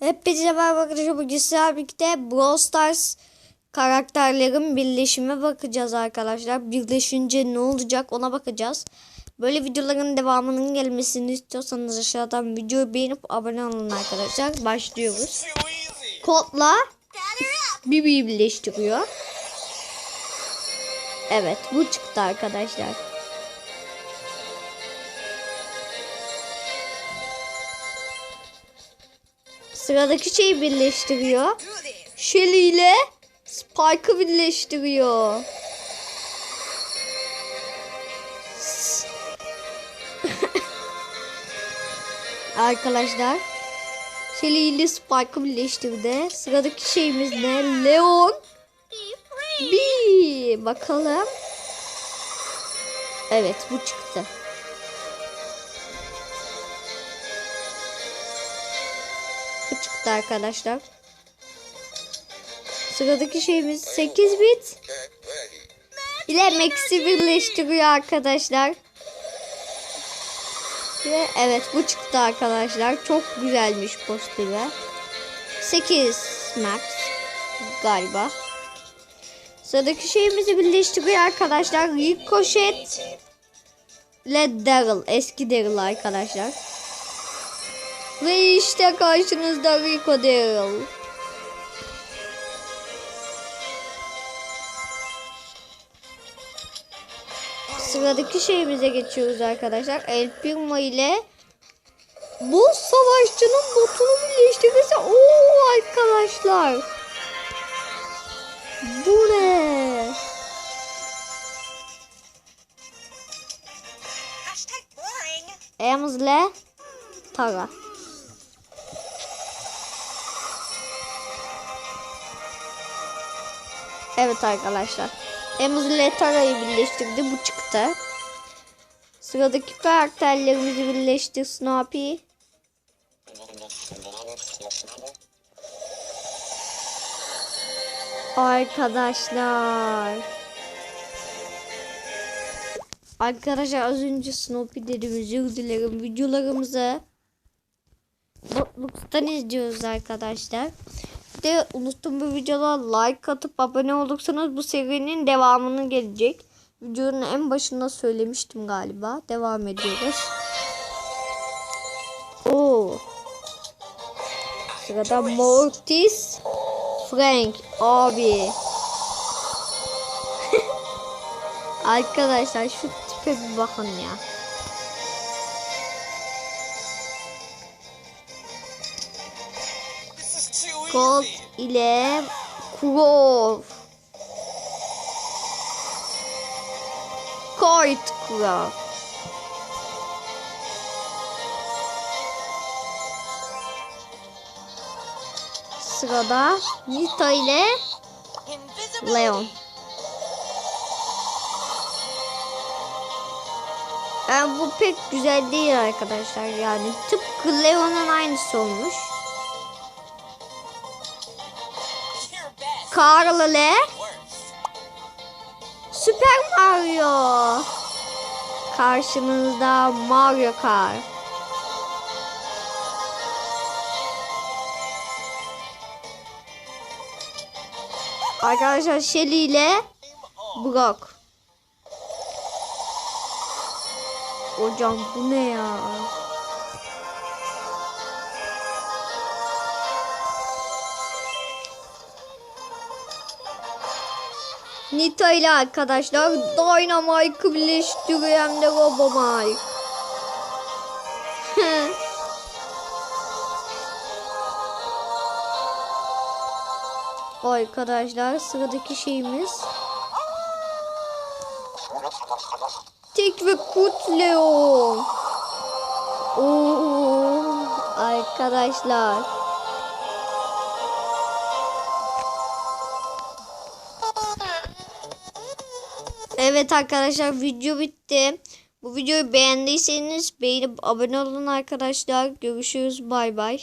Hepinize merhaba arkadaşlar. Bugün sizlerle birlikte Brawl Stars karakterlerin birleşime bakacağız arkadaşlar. Birleşince ne olacak ona bakacağız. Böyle videoların devamının gelmesini istiyorsanız aşağıdan videoyu beğenip abone olun arkadaşlar. Başlıyoruz. Kodla Bibi'yi birleştiriyor. Evet bu çıktı arkadaşlar. Sıradaki şeyi birleştiriyor. Shelly ile Spike'ı birleştiriyor. Arkadaşlar Shelly ile Spike'ı birleştirdi. Sıradaki şeyimiz ne? Leon bir bakalım. Evet bu çıktı. Çıktı arkadaşlar. Sıradaki şeyimiz 8 bit ile Max'i birleştiriyor arkadaşlar. Ve evet bu çıktı arkadaşlar. Çok güzelmiş posteri. 8 Max galiba. Sıradaki şeyimizi birleştiriyor arkadaşlar. Ricochet ile Daryl. Eski Daryl arkadaşlar. Ve işte karşınızda Rico Daryl. Sıradaki şeyimize geçiyoruz arkadaşlar. El Primo ile bu savaşçının botunu birleştirirse ooo arkadaşlar. Bu ne? Emzle Tara. Evet arkadaşlar. Emzle Tara'yı birleştirdi. Bu çıktı. Sıradaki karakterlerimizi birleştir Snoopy. Arkadaşlar. Arkadaşlar az önce Snoopy dedim özür dilerim. Videolarımızı Botluk'tan izliyoruz arkadaşlar. De unuttum bu videoda like atıp abone olursanız bu serinin devamını gelecek. Videonun en başında söylemiştim galiba. Devam ediyoruz. Oo. Sırada Mortis Frank abi. Arkadaşlar şu tipe bir bakın ya. Colt ile Crow. Colt Crow. Sırada Nita ile. Leon. Yani bu pek güzel değil arkadaşlar yani tıpkı Leon'un aynısı olmuş. İle Worst. Süper Mario. Karşınızda Mario Kart. Arkadaşlar Shelly ile Brock. Hocam bu ne ya? Nita ile arkadaşlar Dynamite'ı birleştiriyor hem de Robomike. arkadaşlar sıradaki şeyimiz Tek ve Kurt Leon. Oo, arkadaşlar. Evet arkadaşlar video bitti. Bu videoyu beğendiyseniz beğenip abone olun arkadaşlar. Görüşürüz bay bay.